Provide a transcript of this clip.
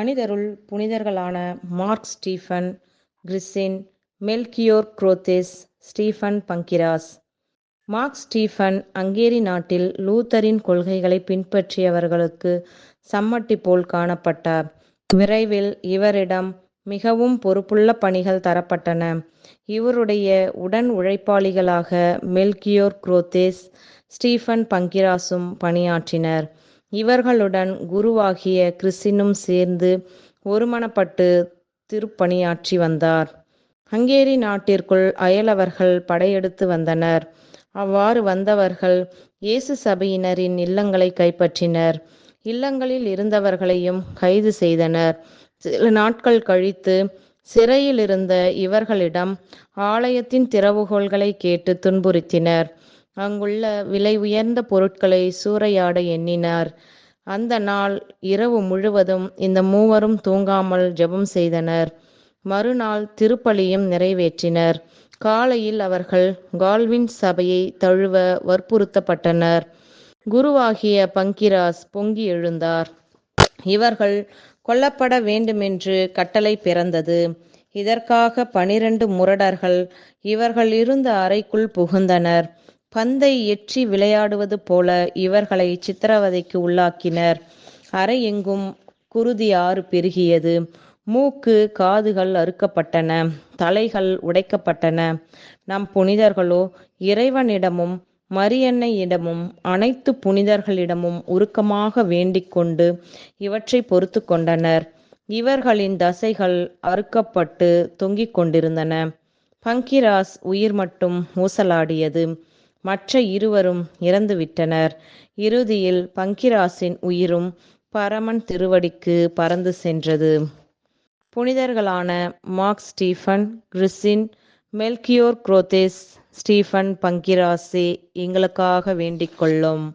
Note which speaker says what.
Speaker 1: மனிதருள் புனிதர்களான Mark Stephen Krizin Melchior Grodziecki Stephen Pongracz. Mark Stephen Hungary நாட்டில் லூத்தரின் கொள்கைகளை பின்பற்றியவர்களுக்கு சம்மட்டி போல் காணப்பட்டார். விரைவில் இவரிடம் மிகவும் பொறுப்புள்ள பணிகள் தரப்பட்டன. இவருடைய உடன் உழைப்பாளிகளாக மெல்கியோர் குரோத்தேஸ் ஸ்டீஃபன் பங்கிராசும் பணியாற்றினர். இவர்களுடன் குருவாகிய கிறிஸ்டினும் சேர்ந்து ஒருமனப்பட்டு திருப்பணியாற்றி வந்தார். ஹங்கேரி நாட்டிற்குள் அயலவர்கள் படையெடுத்து வந்தனர். அவ்வாறு வந்தவர்கள் இயேசு சபையினரின் இல்லங்களை கைப்பற்றினர். இல்லங்களில் இருந்தவர்களையும் கைது செய்தனர். சில நாட்கள் கழித்து சிறையில் இருந்த இவர்களிடம் ஆலயத்தின் திறவுகோள்களை கேட்டு துன்புறுத்தினர். அங்குள்ள விலை உயர்ந்த பொருட்களை சூறையாட எண்ணினார். அந்த நாள் இரவு முழுவதும் இந்த மூவரும் தூங்காமல் ஜெபம் செய்தனர். மறுநாள் திருப்பலியும் நிறைவேற்றினர். காலையில் அவர்கள் கால்வின் சபையை தழுவ வற்புறுத்தப்பட்டனர். குருவாகிய பங்கிராஸ் பொங்கி எழுந்தார். இவர்கள் கொல்லப்பட வேண்டுமென்று கட்டளை பிறந்தது. இதற்காக பனிரெண்டு முரடர்கள் இவர்கள் இருந்த அறைக்குள் புகுந்தனர். பந்தை எற்றி விளையாடுவது போல இவர்களை சித்திரவதைக்கு உள்ளாக்கினர். அறை எங்கும் குருதி ஆறு பெருகியது. மூக்கு காதுகள் அறுக்கப்பட்டன. தலைகள் உடைக்கப்பட்டன. நம் புனிதர்களோ இறைவனிடமும் மரியன்னையிடமும் அனைத்து புனிதர்களிடமும் உருக்கமாக வேண்டிக் கொண்டு இவற்றை பொறுத்து கொண்டனர். இவர்களின் தசைகள் அறுக்கப்பட்டு தொங்கிக் கொண்டிருந்தன. பங்கிராஸ் உயிர் மட்டும் ஊசலாடியது. மற்ற இருவரும் இறந்துவிட்டனர். இறுதியில் பங்கிராசின் உயிரும் பரமன் திருவடிக்கு பறந்து சென்றது. புனிதர்களான Mark Stephen Krizin Melchior Grodziecki Stephen பங்கிராசே எங்களுக்காக வேண்டிக் கொள்ளும்.